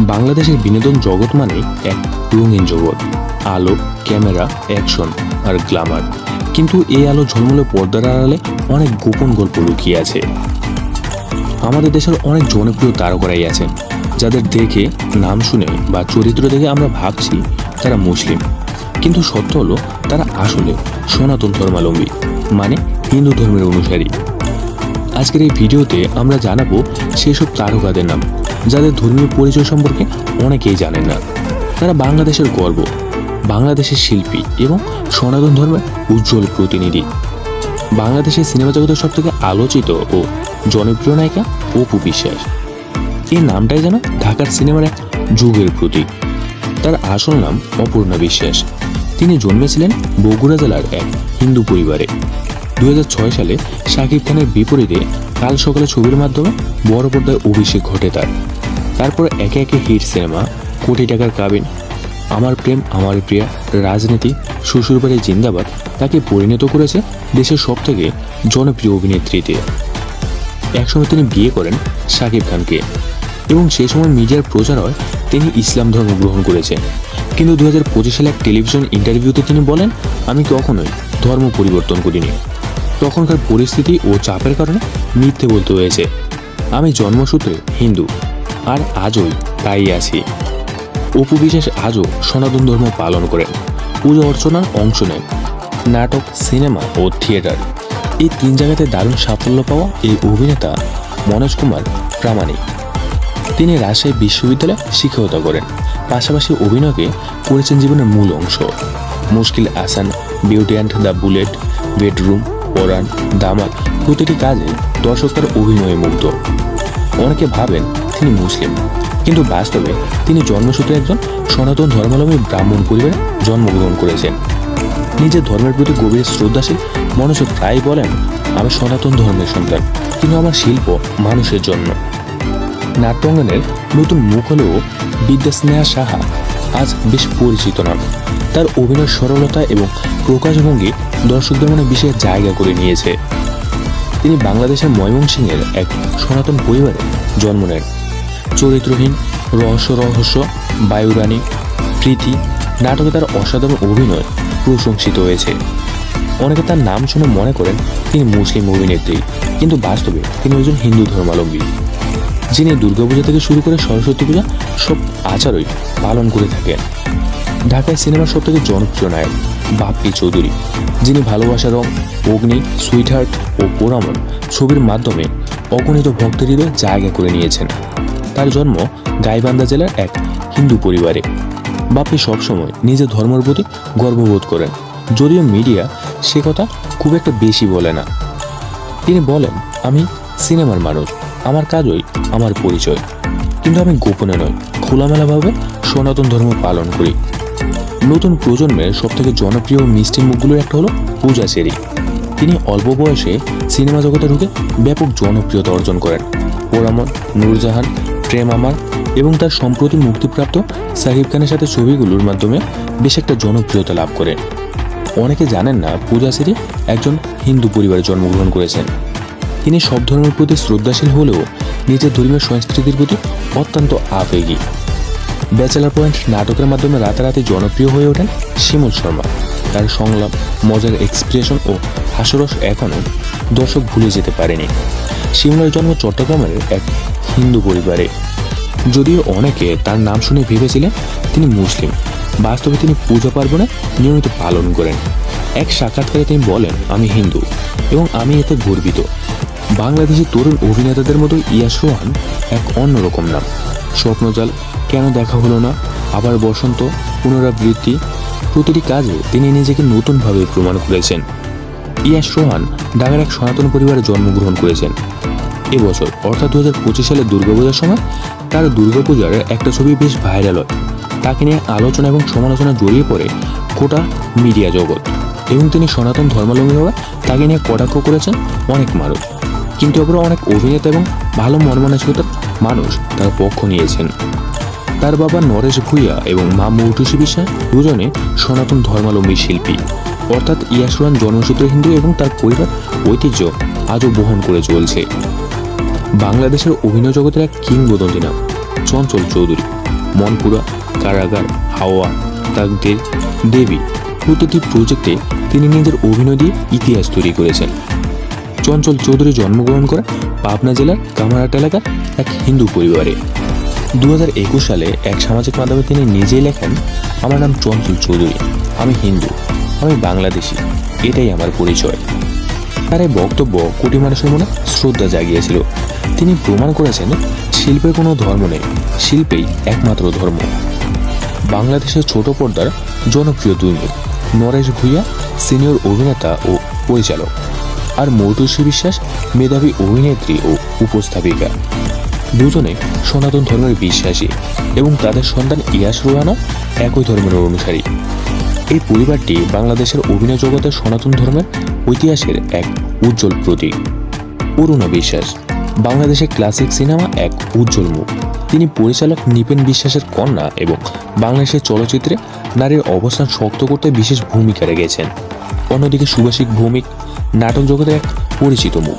বাংলাদেশের বিনোদন জগৎ মানে এক রঙিন জগৎ। আলো, ক্যামেরা, অ্যাকশন আর গ্লামার কিন্তু এই আলো ঝলমলে পর্দার আড়ালে অনেক গোপন গল্প লুকিয়ে আছে। আমাদের দেশের অনেক জনপ্রিয় তারকারাই আছেন, যাদের দেখে, নাম শুনে বা চরিত্র দেখে আমরা ভাবছি তারা মুসলিম। কিন্তু সত্য হলো, তারা আসলে সনাতন ধর্মালম্বী মানে হিন্দু ধর্মের অনুসারী। আজকের এই ভিডিওতে আমরা জানাব সেসব তারকাদের নাম, যাদের ধর্মীয় পরিচয় সম্পর্কে অনেকেই জানেন না। তারা বাংলাদেশের গর্ব, বাংলাদেশের শিল্পী এবং সনাতন ধর্মের উজ্জ্বল প্রতিনিধি। বাংলাদেশের সিনেমা জগতের সব থেকে আলোচিত ও জনপ্রিয় নায়িকা অপু বিশ্বাস। এই নামটাই যেন ঢাকার সিনেমার এক যুগের প্রতীক। তার আসল নাম অপূর্ণা বিশ্বাস। তিনি জন্মেছিলেন বগুড়া জেলার এক হিন্দু পরিবারে। দু হাজার ছয় সালে শাকিব খানের বিপরীতে কাল সকালে ছবির মাধ্যমে বড় পর্দায় অভিষেক ঘটে তার। তারপর একে একে হিট সিনেমা, কোটি টাকার কাবিন, আমার প্রেম, আমার প্রিয়া, রাজনীতি শ্বশুরবাড়ি জিন্দাবাদ তাকে পরিণত করেছে দেশের সবথেকে জনপ্রিয় অভিনেত্রীতে। একসময় তিনি বিয়ে করেন শাকিব খানকে এবং সেই সময় মিডিয়ার প্রচার হয় তিনি ইসলাম ধর্ম গ্রহণ করেছেন। কিন্তু দু হাজার পঁচিশ সালে এক টেলিভিশন ইন্টারভিউতে তিনি বলেন, আমি কখনোই ধর্ম পরিবর্তন করিনি। তখনকার পরিস্থিতি ও চাপের কারণে মিথ্যে বলতে হয়েছে। আমি জন্মসূত্রে হিন্দু, আর আজই তাই আছি। অপু বিশ্বাস আজও সনাতন ধর্ম পালন করেন, পুজো অর্চনার অংশ নেন, নাটক, সিনেমা ও থিয়েটার। এই তিন জায়গাতে দারুণ সাফল্য পাওয়া এই অভিনেতা মনোজ কুমার প্রামাণিক। তিনি রাজশাহী বিশ্ববিদ্যালয়ে শিক্ষকতা করেন, পাশাপাশি অভিনয়কে করেছেন জীবনের মূল অংশ। Mushkil Asan, beauty and the bullet, bedroom Paran Damal প্রতিটি কাজে দর্শক তার অভিনয়ে মুগ্ধ। অনেকে ভাবেন তিনি মুসলিম, কিন্তু বাস্তবে তিনি জন্মসূত্রে একজন সনাতন ধর্মাবলম্বী ব্রাহ্মণ পরিবারে জন্মগ্রহণ করেছেন। নিজের ধর্মের প্রতি গভীর শ্রদ্ধাশীল মানুষ প্রায় বলেন, আমি সনাতন ধর্মের সন্তান কিন্তু আমার শিল্প, মানুষের জন্য। নাট্যাঙ্গনের নতুন মুখ হলেও বিদ্যাস্নেহা সাহা। আজ বেশ পরিচিত নাম। তার অভিনয় সরলতা এবং প্রকাশভঙ্গি দর্শকদের মনে বিশেষ জায়গা করে নিয়েছে। তিনি বাংলাদেশের ময়মনসিংহের এক সনাতন পরিবারে জন্ম নেন। চরিত্রহীন, রহস্য রহস্য, বায়ুরানী, প্রীতি, নাটকে তার অসাধারণ অভিনয় প্রশংসিত হয়েছে। অনেকে তার নাম শুনে মনে করেন তিনি মুসলিম অভিনেত্রী, কিন্তু বাস্তবে তিনি একজন হিন্দু ধর্মাবলম্বী। যিনি দুর্গাপূজা থেকে শুরু করে সরস্বতী পূজা সব আচারই পালন করে থাকেন। ঢাকায় সিনেমার সব থেকে জনপ্রিয় নায়ক বাপ্পি চৌধুরী, যিনি ভালোবাসা রং, অগ্নি, সুইটহার্ট ও পোড়ামন ছবির মাধ্যমে অগণিত ভক্তের হৃদয়ে জায়গা করে নিয়েছেন। তার জন্ম গাইবান্ধা জেলার এক হিন্দু পরিবারে। বাপ্পি সবসময় নিজের ধর্মের প্রতি গর্ববোধ করেন, যদিও মিডিয়া সে কথা খুব একটা বেশি বলে না। তিনি বলেন, আমি সিনেমার মানুষ, আমার কাজই আমার পরিচয়। কিন্তু আমি গোপনে নয় খোলামেলাভাবে সনাতন ধর্ম পালন করি। নতুন প্রজন্মের সবথেকে জনপ্রিয় মিষ্টি মুখগুলোর একটা হলো পূজা চেরি তিনি অল্প বয়সে সিনেমা জগতে ঢুকে ব্যাপক জনপ্রিয়তা অর্জন করেন। পোড়ামন নূরজাহান, প্রেম আমার এবং তার সম্প্রতি মুক্তিপ্রাপ্ত সাহিব খানের সাথে ছবিগুলোর মাধ্যমে বেশ একটা জনপ্রিয়তা লাভ করে। অনেকে জানেন না, পূজা সেরি একজন হিন্দু পরিবারে জন্মগ্রহণ করেছেন। তিনি সব ধর্মের প্রতি শ্রদ্ধাশীল হলেও নিজের ধর্মীয় সংস্কৃতির প্রতি অত্যন্ত আবেগী। ব্যাচেলার পয়েন্ট নাটকের মাধ্যমে রাতারাতি জনপ্রিয় হয়ে ওঠেন শিমুল শর্মা। তার সংলাপ, মজার এক্সপ্রেশন ও হাস্যরস এখনও দর্শক ভুলে যেতে পারেনি। শিমুলের জন্ম চট্টগ্রামের এক হিন্দু পরিবারে। যদিও অনেকে তার নাম শুনে ভেবেছিলেন তিনি মুসলিম। বাস্তবে তিনি পূজা পার্বণে নিয়মিত পালন করেন। এক সাক্ষাৎকারে তিনি বলেন, আমি হিন্দু এবং আমি এতে গর্বিত। বাংলাদেশি তরুণ অভিনেতাদের মতো ইয়াস রোহান এক অন্যরকম নাম। স্বপ্নজাল কেন দেখা হলো না? আবার বসন্ত পুনরাবৃত্তি। প্রতিটি কাজে তিনি নিজেকে নতুনভাবে প্রমাণ করেছেন। ইয়াস রোহান ঢাকার এক সনাতন পরিবারে জন্মগ্রহণ করেছেন। এবছর, অর্থাৎ দু হাজার পঁচিশ সালের দুর্গাপূজার সময় তার দুর্গাপূজার একটা ছবি বেশ ভাইরাল হয়। তাকে নিয়ে আলোচনা এবং সমালোচনা জড়িয়ে পড়ে গোটা মিডিয়া জগৎ। এবং তিনি সনাতন ধর্মাবলম্বী হওয়া তাকে নিয়ে কটাক্ষ করেছেন অনেক মানুষ। কিন্তু আবার অনেক অভিনেতা এবং ভালো মন মানসিকতার মানুষ তার পক্ষ নিয়েছেন। তার বাবা নরেশ ভূঁইয়া এবং মা মৌটুসী বিশ্বাস দুজনে সনাতন ধর্মালম্বী শিল্পী। অর্থাৎ ইয়াসুরান জন্মসূত্রে হিন্দু এবং তার পরিবার ঐতিহ্য আজও বহন করে চলছে। বাংলাদেশের অভিনয় জগতের এক কিংবদন্তি নাম, চঞ্চল চৌধুরী। মনপুরা, কারাগার, হাওয়া, তাকদের, দেবী প্রতিটি প্রজেক্টে তিনি নিজের অভিনয় দিয়ে ইতিহাস তৈরি করেছেন। চঞ্চল চৌধুরী জন্মগ্রহণ করেন পাবনা জেলার কামারহাট এলাকার এক হিন্দু পরিবারে। দু হাজার একুশ সালে এক সামাজিক মাধ্যমে তিনি নিজেই লেখেন, আমার নাম চঞ্চল চৌধুরী, আমি হিন্দু, আমি বাংলাদেশি, এটাই আমার পরিচয়। তার এই বক্তব্য কোটি মানুষের মনে শ্রদ্ধা জাগিয়েছিল। তিনি প্রমাণ করেছেন, শিল্পে কোনো ধর্ম নেই, শিল্পেই একমাত্র ধর্ম। বাংলাদেশের ছোট পর্দার জনপ্রিয় দুই নরেশ ভূঁইয়া, সিনিয়র অভিনেতা ও পরিচালক। আর মৌটুসী বিশ্বাস, মেধাবী অভিনেত্রী ও উপস্থাপিকা। দুজনে সনাতন ধর্মের বিশ্বাসী এবং তাদের সন্তান ইয়াস রোহানা একই ধর্মের অনুসারী। এই পরিবারটি বাংলাদেশের অভিনয় জগতের সনাতন ধর্মের ঐতিহাসের এক উজ্জ্বল প্রতীক। অরুণা বিশ্বাস বাংলাদেশের ক্লাসিক সিনেমা এক উজ্জ্বল মুখ। তিনি পরিচালক নিপেন বিশ্বাসের কন্যা এবং বাংলাদেশের চলচ্চিত্রে নারীর অবস্থান শক্ত করতে বিশেষ ভূমিকা রেখেছেন। অন্যদিকে সুভাষিক ভৌমিক নাটক জগতের এক পরিচিত মুখ।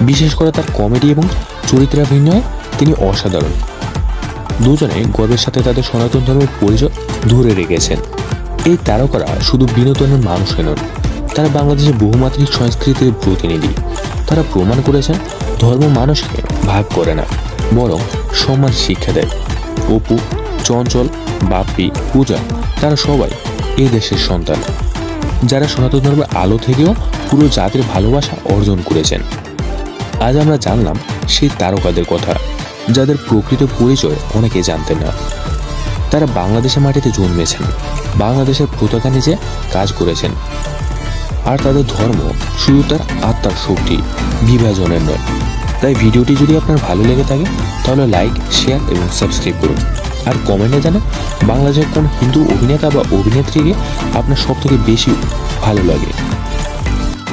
বিশেষ করে তার কমেডি এবং চরিত্রাভিনয়ে তিনি অসাধারণ। দুজনে গর্বের সাথে তাদের সনাতন ধর্মের পরিচয় ধরে রেখেছেন। এই তারকারা শুধু বিনোদনের মানুষই নন, তারা বাংলাদেশের বহুমাত্রিক সংস্কৃতির প্রতিনিধি। তারা প্রমাণ করেছেন ধর্ম মানুষকে ভাগ করে না, বরং সম্মান শিক্ষা দেয়। অপু, চঞ্চল, বাপ্পি, পূজা, তারা সবাই এই দেশের সন্তান। যারা সনাতন ধর্মের আলো থেকেও পুরো জাতির ভালোবাসা অর্জন করেছেন। আজ আমরা জানলাম সেই তারকাদের কথা, যাদের প্রকৃত পরিচয় অনেকে জানতেন না। তারা বাংলাদেশের মাটিতে জন্মেছেন, বাংলাদেশের পতাকা নিচে কাজ করেছেন। আর তাদের ধর্ম শুধু তার আত্মার শক্তি, বিভাজনের নয়। তাই ভিডিওটি যদি আপনার ভালো লেগে থাকে, তাহলে লাইক শেয়ার এবং সাবস্ক্রাইব করুন। আর কমেন্টে জানান, বাংলাদেশের কোন হিন্দু অভিনেতা বা অভিনেত্রীকে আপনার সব থেকে বেশি ভালো লাগে?